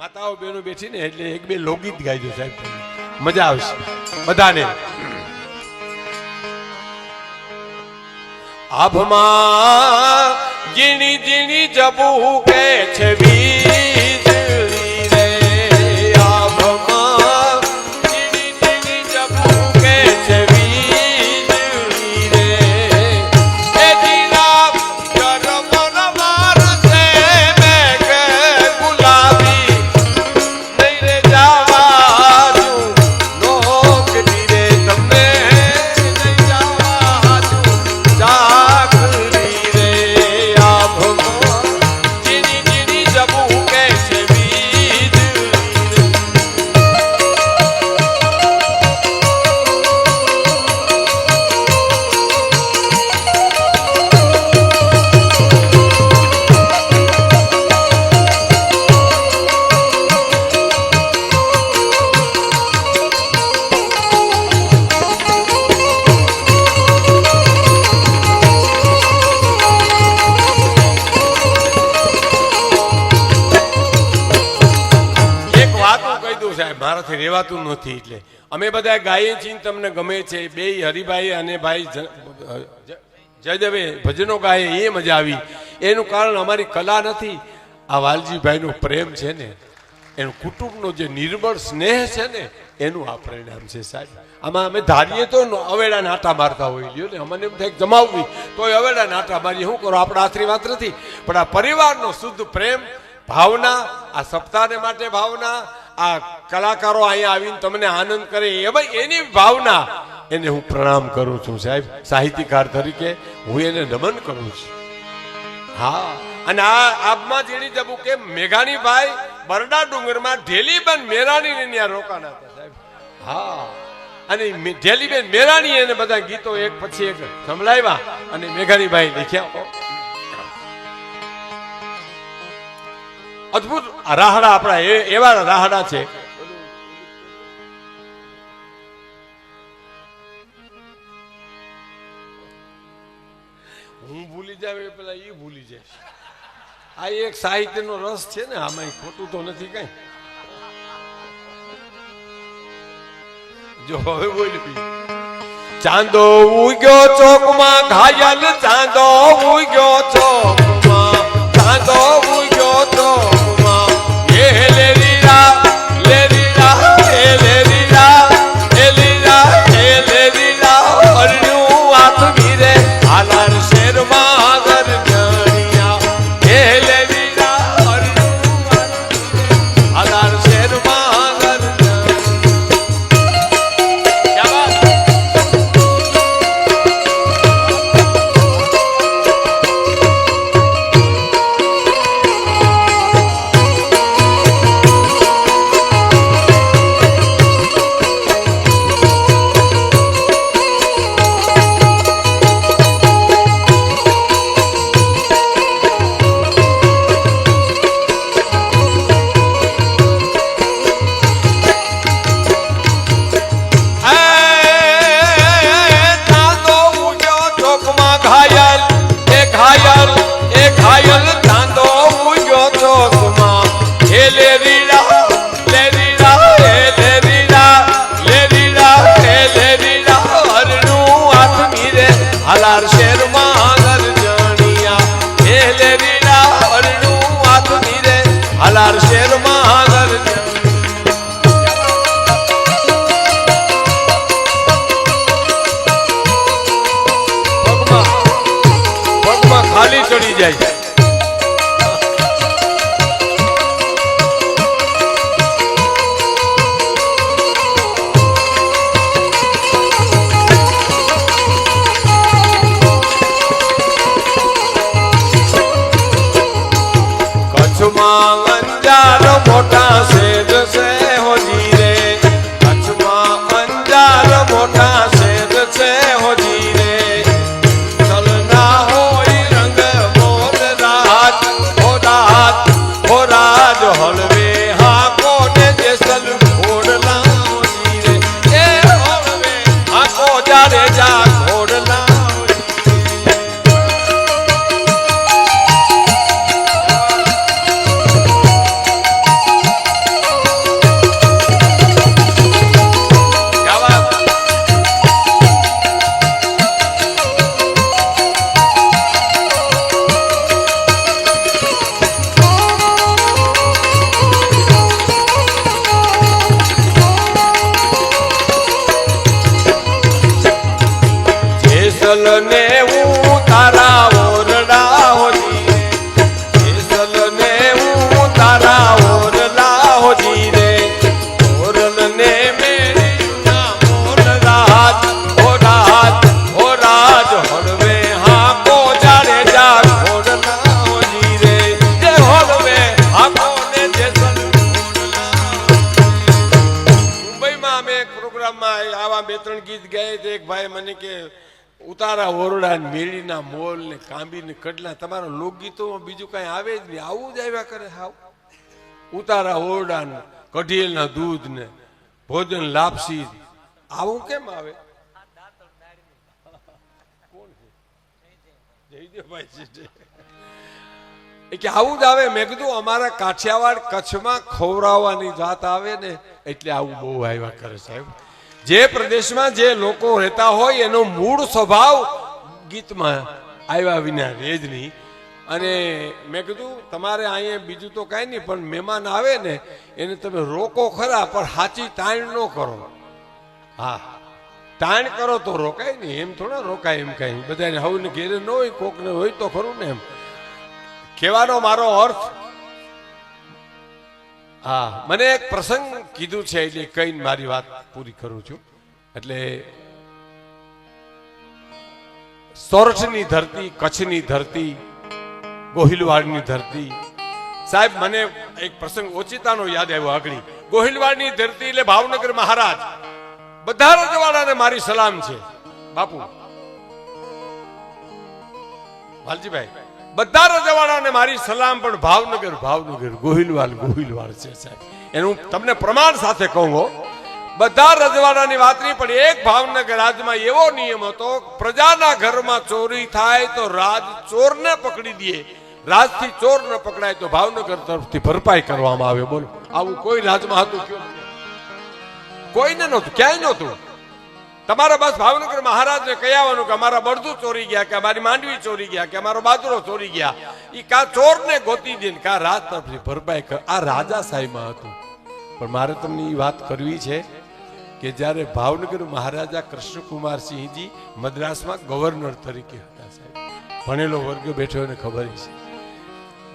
માતાઓ બહેનો બેઠી ને એટલે એક બે લોકગીત ગાઈજો સાહેબ. મજા આવશે. બધાને. આભમાં જીણી જીણી જબુ કે છે વીજળી મારાથી રહેવાતું નથી એટલે. અમે બધા ગાઈએ છીએ તમને ગમે છે. બે હરિભાઈ અને ભાઈ જયદેવે ભજનો ગાય એ મજા આવી. એનું કારણ અમારી કલા નથી. આ વાલજીભાઈનો પ્રેમ છે ને, એનું કુટુંબનો જે નિર્બળ સ્નેહ છે ને, એનું આ પરિણામ છે સાહેબ. આમાં અમે ધારીએ તો અવેડા નાટા મારતા હોઈ લ્યો ને, અમને એમ થાય જમાવવી. તોય અવેડા નાટા મારીએ. શું કરો? આપણા હાથની વાત નથી. પણ આ પરિવારનો શુદ્ધ પ્રેમ, ભાવના, આ સપ્તાહને માટે ભાવના આ કલાકારો અહીંયા આવીને તમને આનંદ કરે એ ભાઈ, એની ભાવના. એને હું પ્રણામ કરું છું સાહેબ. સાહિત્યકાર તરીકે હું એને નમન કરું છું. હા. અને આ આપમાં જેની જબુ કે મેઘાણીભાઈ બરડા ડુંગરમાં ઢેલીબેન મેરાણી ને ત્યાં રોકાણા હતા સાહેબ. હા. અને ઢેલીબેન મેરાણી એને બધા ગીતો એક પછી એક સંભળાવ્યા અને મેઘાણીભાઈ લખ્યા. અદ્ભુત રાહડા આપણા એવા રાહડા છે. હું ભૂલી જાવ એ પેલા એ ભૂલી જાય આ એક સાહિત્યનો રસ છે ને આમાં ખોટું તો નથી કઈ. જો હવે બોલી ચાંદો ઉગ્યો ચોકમાં, ઘાયલ ચાંદો ઉગ્યો ચોકમાં. ચાંદો ઉગ્યો ચોકમાં. હાલાર શેરમાં ગરજણિયા હે લેરીડા હરનું હાથ મીરે હલાર શેરમાં ગરજણિયા ખાલી ચડી જાય. চলনে ઉતારા ઓરડા ને મેળીના મોલ ને કાંબી ને કડલા, તમારા લોકગીતોમાં બીજું કાંઈ આવે જ નહીં. આવું જ આવ્યા કરે હાવ. ઉતારા ઓરડા ને કઢીલના દૂધ ને ભોજન લાપસી. આવું કેમ આવે? કે આવું જ આવે. મેં કીધું અમારા કાઠિયાવાડ કચ્છમાં ખવડાવવાની જાત આવે ને, એટલે આવું બહુ આવ્યા કરે સાહેબ. જે પ્રદેશમાં જે લોકો રહેતા હોય એનો મૂળ સ્વભાવ ગીતમાં આવ્યા વિના રહે જ નહીં. અને મેં કીધું, તમારે અહીંયા બીજું તો કાંઈ નહીં, પણ મહેમાન આવે ને, એને તમે રોકો ખરા, પણ સાચી તાણ ન કરો. હા, તાણ કરો તો રોકાય નહીં, એમ થોડા રોકાય એમ કાંઈ. બધાને હવે ઘેરે ન હોય, કોકને હોય તો ખરું ને એમ. કહેવાનો મારો અર્થ, હા, મને એક પ્રસંગ કીધું છે એટલે કઈ મારી વાત પૂરી કરું છું. એટલે સોરઠની ધરતી, કચ્છની ધરતી, ગોહિલવાડની ધરતી. સાહેબ, મને એક પ્રસંગ ઓચિતાનો યાદ આવ્યો આગળ. ગોહિલવાડની ધરતી એટલે ભાવનગર મહારાજ. બધા રજવાડાને મારી સલામ છે. બાપુ. વાલજીભાઈ, બધા રજવાડાને મારી સલામ, પણ ભાવનગર ભાવનગર, ગોહિલવાડ ગોહિલવાડ છે સાહેબ. એનું તમને પ્રમાણ સાથે કહું. બધા રજવાડાની વાત નહીં, પણ એક ભાવનગર રાજમાં એવો નિયમ હતો, પ્રજાના ઘરમાં ચોરી થાય તો રાજ ચોરને પકડી દે. રાજથી ચોર ન પકડાય તો ભાવનગર તરફથી ભરપાઈ કરવામાં આવે. બોલો, આવું કોઈ રાજમાં હતું કોઈને નહોતું, ક્યાંય નહોતું. તમારા બસ ભાવનગર મહારાજને કહેવાનું કે અમારા બળદું ચોરી ગયા, કે અમારી માંડવી ચોરી ગયા, કે અમારો બાજરો ચોરી ગયા. એ કા ચોરને ગોતી દે કા રાજ તરફથી ભરપાઈ કર. આ રાજા સાહેબમાં હતું. પણ મારે તમને એ વાત કરવી છે કે જ્યારે ભાવનગર મહારાજા કૃષ્ણકુમારસિંહજી મદ્રાસમાં ગવર્નર તરીકે હતા સાહેબ. ભણેલો વર્ગ બેઠો એને ખબર છે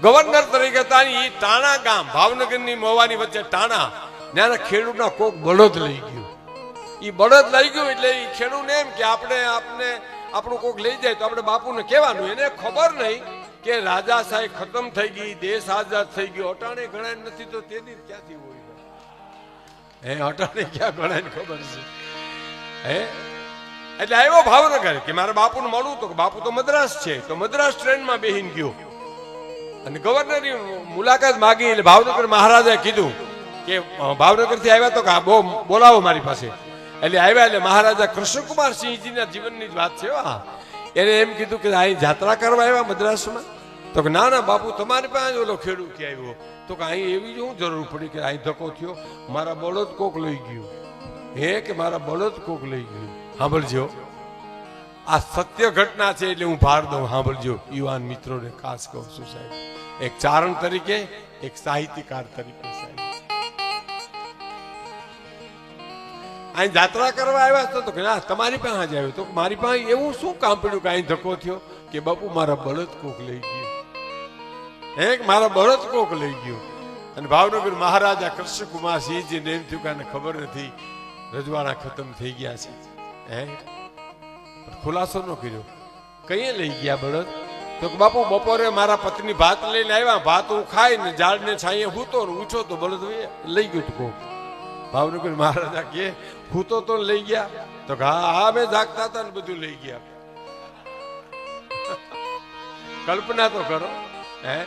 ગવર્નર તરીકે હતા એ ટાણા ગામ, ભાવનગરની મોવાની વચ્ચે ટાણા. ત્યારે ખેડૂતના કોક બળદ લઈ ગયું. એ બળદ લઈ ગયું એટલે એ ખેડૂતને એમ કે આપણે આપને, આપણું કોક લઈ જાય તો આપણે બાપુને કહેવાનું. એને ખબર નહીં કે રાજા સાહેબ ખતમ થઈ ગઈ, દેશ આઝાદ થઈ ગયો. અટાણે ગણાય નથી તો તેની ક્યાંથી હોય? હે, અટાણે ક્યાં ગણાય ખબર છે? હે? એટલે આવ્યો ભાવનગર કે મારા બાપુને મળવું તો બાપુ તો મદ્રાસ છે, તો મદ્રાસ ટ્રેનમાં બેહીને ગયો. અને ગવર્નરની મુલાકાત માગી એટલે ભાવનગર મહારાજાએ કીધું કે ભાવનગરથી આવ્યા તો કે બહુ બોલાવો મારી પાસે. એટલે આવ્યા એટલે મહારાજા કૃષ્ણકુમાર સિંહજીના જીવનની જ વાત છે, હા એને એમ કીધું કે અહીં જાત્રા કરવા આવ્યા મદ્રાસમાં? તો કે ના ના, બાપુ, તમારી પાસે ઓલો ખેડૂત આવ્યો. તો કે અહીં એવી શું જરૂર પડી કે અહીં ધક્કો થયો, મારા બળદ કોક લઈ ગયું. હે કે મારા બળદ કોક લઈ ગયું? સાંભળજો. આ સત્ય ઘટના છે એટલે હું ભાર દઉં. સાંભળજો, યુવાન મિત્રોને ખાસ કહું છું સાહેબ. એક ચારણ તરીકે, એક સાહિત્યકાર તરીકે સાહેબ. અહીં જાત્રા કરવા આવ્યા છો તો કે ના, તમારી પાસે જ આવ્યો. તો મારી પાસે એવું શું કામ પડ્યું કે અહીં ધક્કો થયો? કે બાપુ, મારા બળદ કોક લઈ ગયો. હે કે મારા બળદ કોક લઈ ગયો. અને ભાવનગર મહારાજા કૃષ્ણકુમાર સિંહજી ને એમ થયું કે આને ખબર નથી, રજવાડા ખતમ થઈ ગયા છે. હે? ખુલાસો ન કર્યો. કઈ લઈ ગયા બળદ? તો બાપુ, બપોરે મારા પત્ની ભાત લઈને આવ્યા. ભાત હું ખાઈ ને ઝાડને છાંયે હૂતો ને ઉઠો તો બળદ લઈ ગયો તું કોક. ભાવનગર મહારાજા કે, હૂતો તો લઈ ગયા. તો હા હા મેં જાગતા હતા ને બધું લઈ ગયા. કલ્પના તો કરો. હે?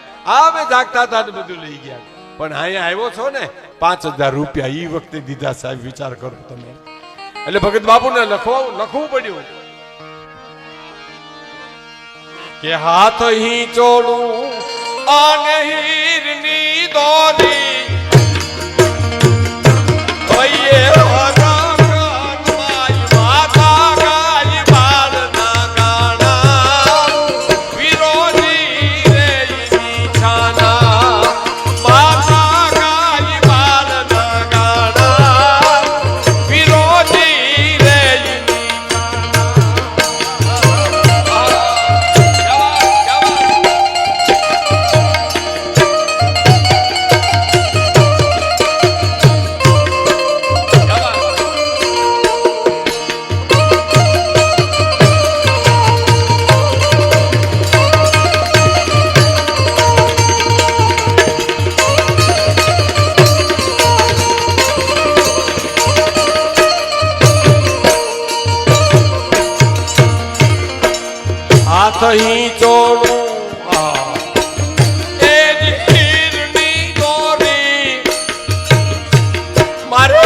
જાગતા હતા ને બધું લઈ ગયા. પણ અહીંયા આવ્યો છો ને, પાંચ હજાર રૂપિયા એ વખતે દીધા સાહેબ, વિચાર કરો તમે. એટલે ભગત બાપુને લખવા લખવું પડ્યું. કે હાથ હી ચોળું અને હીરની દોરી. મારે